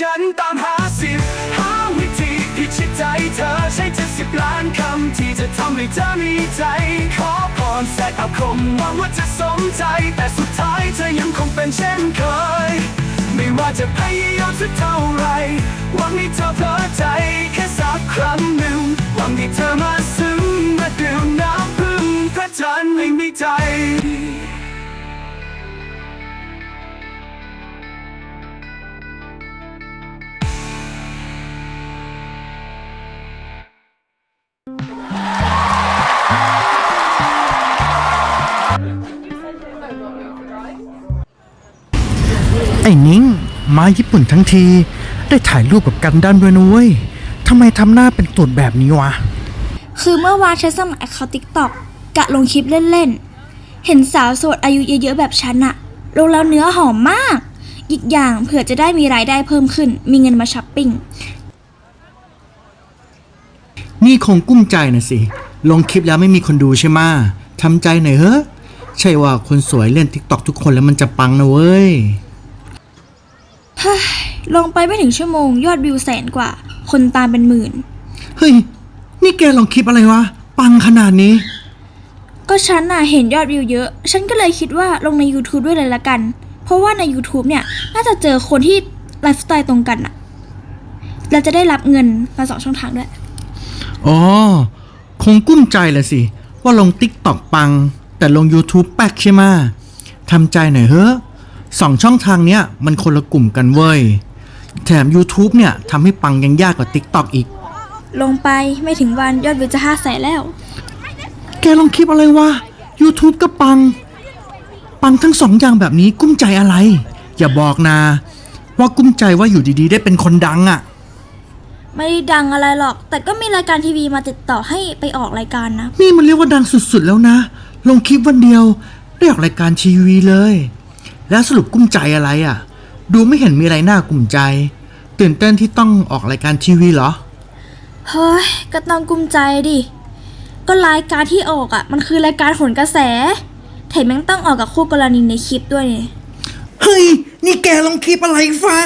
ฉันตามหาสิบหาวิธีพิชิตใจเธอใช้เจ็ดสิบล้านคำที่จะทำให้เธอมีใจ ขอพรแสกอาคมหวังว่าจะสมใจ แต่สุดท้ายเธอยังคงเป็นเช่นเคย ไม่ว่าจะพยายามสักเท่าไรหวังให้เธอเพลิดใจ แค่สักครั้งหนึ่งหวังให้เธอมา ไอ้นิ้งมาญี่ปุ่นทั้งที ได้ถ่ายรูปกับกันดั้มด้วยนุ้ยทำไมทำหน้าเป็นตูดแบบนี้วะ คือเมื่อวานฉันสมัครเขาติ๊กต็อกกะลงคลิปเล่นๆ เห็นสาวโสดอายุเยอะๆแบบฉันอะลงแล้วเนื้อหอมมาก อีกอย่างเผื่อจะได้มีรายได้เพิ่มขึ้น มีเงินมาช้อปปิ้ง นี่คงกุ้มใจนะสิ ลงคลิปแล้วไม่มีคนดูใช่ไหมะทำใจหน่อยเฮ้ใช่ว่าคนสวยเล่นทิกตอกทุกคนแล้วมันจะปังนะเว้ย ลงไปไม่ถึงชั่วโมง ยอดวิวแสนกว่า คนตามเป็นหมื่น เฮ้ย นี่แกลงคลิปอะไรวะ ปังขนาดนี้ ก็ฉันน่ะเห็นยอดวิวเยอะ ฉันก็เลยคิดว่าลงใน YouTube ด้วยเลยละกัน เพราะว่าใน YouTube เนี่ย น่าจะเจอคนที่ไลฟ์สไตล์ตรงกันอะเราจะได้รับเงินมาสองช่องทางด้วย อ๋อ คงกุ้มใจเลยสิ ว่าลงติ๊กตอกปัง แต่ลง YouTube แป๊กใช่ไหมะทำใจหน่อยเฮ้ สองช่องทางเนี้ยมันคนละกลุ่มกันเว้ย แถม YouTube เนี่ยทำให้ปังยังยากกว่า TikTok อีก ลงไปไม่ถึงวันยอดวิวจะห้าแสนแล้ว แกลงคลิปอะไรวะ YouTube ก็ปัง ปังทั้งสองอย่างแบบนี้กุ้มใจอะไร อย่าบอกนะ ว่ากุ้มใจว่าอยู่ดีๆ ได้เป็นคนดังอะ่ะ ไม่ได้ดังอะไรหรอก แต่ก็มีรายการทีวีมาติดต่อให้ไปออกรายการนะ นี่มันเรียกว่าดังสุดๆแล้วนะ ลงคลิปวันเดียวได้ออกรายการทีวีเลย แล้วสรุปกุ้มใจอะไรอะ่ะ ดูไม่เห็นมีอะไรน่ากุ้มใจ ตื่นเต้นที่ต้องออกรายการทีวีเหรอ เฮ้ย ก็ต้องกุมใจดิ ก็รายการที่ออกอะ่ะ มันคือรายการผลกระแสแถมยังต้องออกกับคู่กรณีในคลิปด้วยเนี่ย เฮ้ย นี่แกลงคลิปอะไรฟ้า